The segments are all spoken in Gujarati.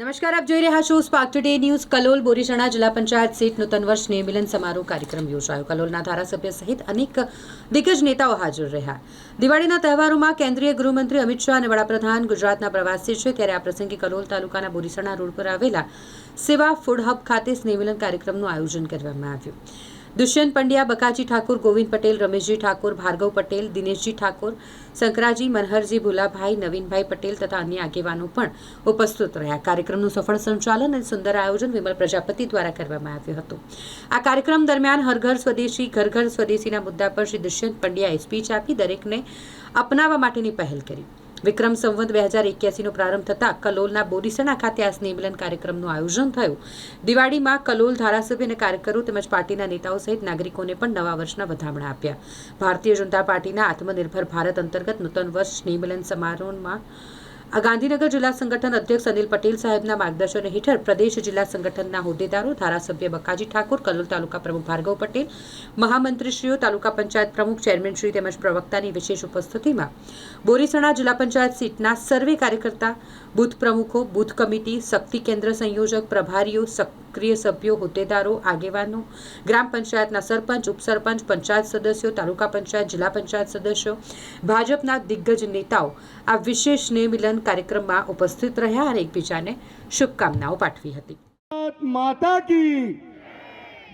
નમસ્કાર, આપ જોઈ રહ્યા છો Spark Today News Kalol Borisana જિલ્લા પંચાયત સીટ નૂતન વર્ષ મિલન સમારોહ કાર્યક્રમ યોજાયો. કલોલના ધારાસભ્ય સહિત અનેક દિગ્ગજ નેતાઓ હાજર રહ્યા. દિવાળીના તહેવારોમાં કેન્દ્રીય ગૃહમંત્રી અમિત શાહ અને વડાપ્રધાન ગુજરાતના પ્રવાસી છે. ત્યારે આ પ્રસંગે કલોલ તાલુકાના બોરીસણા રોડ પર આવેલા સેવા ફૂડ હબ ખાતે સ્નેહમિલન કાર્યક્રમનું આયોજન કરવામાં આવ્યું. દુષ્યંત પંડ્યા, બકાજી ઠાકોર, ગોવિંદ પટેલ, રમેશજી ઠાકોર, ભાર્ગવ પટેલ, દિનેશજી ઠાકોર, શંકરાજી, મનહરજી, ભુલાભાઈ, નવીનભાઈ પટેલ તથા અન્ય આગેવાનો પણ ઉપસ્થિત રહ્યા. કાર્યક્રમનું સફળ સંચાલન અને સુંદર આયોજન વિમલ પ્રજાપતિ દ્વારા કરવામાં આવ્યું હતું. આ કાર્યક્રમ દરમિયાન હરઘર સ્વદેશી, ઘર ઘર સ્વદેશીના મુદ્દા પર શ્રી દુષ્યંત પંડ્યાએ સ્પીચ આપી દરેકને અપનાવવા માટેની પહેલ કરી. વિક્રમ સંવત બે હજાર એક્યાસીનો પ્રારંભ થતાં કલોલના બોરીસણા ખાતે આ સ્નેહમિલન કાર્યક્રમનું આયોજન થયું. દિવાળીમાં કલોલ ધારાસભ્ય અને કાર્યકરો તેમજ પાર્ટીના નેતાઓ સહિત નાગરિકોને પણ નવા વર્ષના વધામણા આપ્યા. ભારતીય જનતા પાર્ટીના આત્મનિર્ભર ભારત અંતર્ગત નૂતન વર્ષ સ્નેહમિલન સમારોહમાં આ ગાંધીનગર જિલ્લા સંગઠન અધ્યક્ષ અનિલ પટેલ સાહેબના માર્ગદર્શન હેઠળ પ્રદેશ જિલ્લા સંગઠનના હોદ્દેદારો, ધારાસભ્ય બકાજી ઠાકોર, કલોલ તાલુકા પ્રમુખ ભાર્ગવ પટેલ, મહામંત્રીશ્રીઓ, તાલુકા પંચાયત પ્રમુખ ચેરમેનશ્રી તેમજ પ્રવક્તાની વિશેષ ઉપસ્થિતિમાં બોરીસણા જિલ્લા પંચાયત સીટના સર્વે કાર્યકર્તા, બુથ પ્રમુખો, બુથ કમિટી, શક્તિ કેન્દ્ર સંયોજક, પ્રભારીઓ સક્રિય સભ્યો હોદ્દેદારો આગેવાનો ગ્રામ પંચાયતના સરપંચ ઉપસરપંચ પંચાયત સદસ્યો તાલુકા પંચાયત જિલ્લા પંચાયત સદસ્યો ભાજપના દિગ્ગજ નેતાઓ આ વિશેષ સ્નેહમિલન કાર્યક્રમમાં ઉપસ્થિત રહ્યા અને એકબીજાને શુભકામનાઓ પાઠવી હતી. માતા કી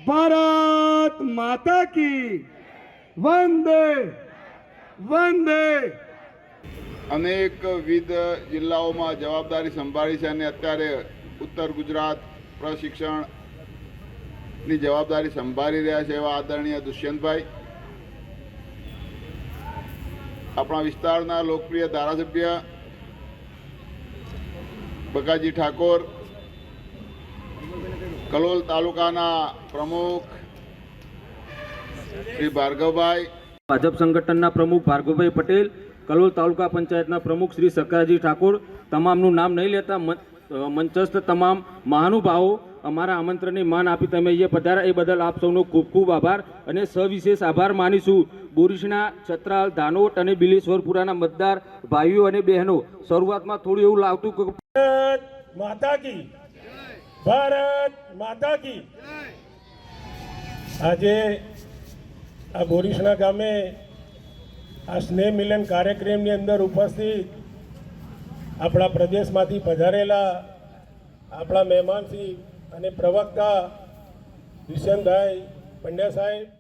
ભારત માતા કી વંદે વંદે. અનેકવિધ જિલ્લાઓમાં જવાબદારી સંભાળી છે અને અત્યારે ઉત્તર ગુજરાત પ્રશિક્ષણની જવાબદારી સંભાળી રહ્યા છે એવા આદરણીય દુષ્યંતભાઈ. આપણા વિસ્તારના લોકપ્રિય ધારાસભ્ય બકાજી ઠાકોર, કલોલ તાલુકાના પ્રમુખ શ્રી ભાર્ગવભાઈ. ભાજપ સંગઠનના પ્રમુખ ભાર્ગવભાઈ પટેલ, કલોલ તાલુકા પંચાયતના પ્રમુખ શ્રી સકાજી ઠાકોર, તમામનું નામ નહીં લેતા મંચસ્થ તમામ મહાનુભાવો અમારા આમંત્રણને માન આપી તમે અહીંયા પધાર્યા એ બદલ આપ સૌનો ખૂબ ખૂબ આભાર અને સવિશેષ આભાર માનીશું. બોરીશના છત્રાલ ધાનોટ અને બિલેશ્વરપુરાના મતદાર ભાઈઓ અને બહેનો, શરૂઆતમાં થોડું એવું લાગતું માતા કી. ભારત માતા કી. આજે આ બોરીશના ગામે આ સ્નેહ મિલન કાર્યક્રમની અંદર ઉપસ્થિત આપણા પ્રદેશમાંથી પધારેલા આપણા મહેમાનશ્રી અને પ્રવક્તા દુષ્યંતભાઈ પંડ્યા સાહેબ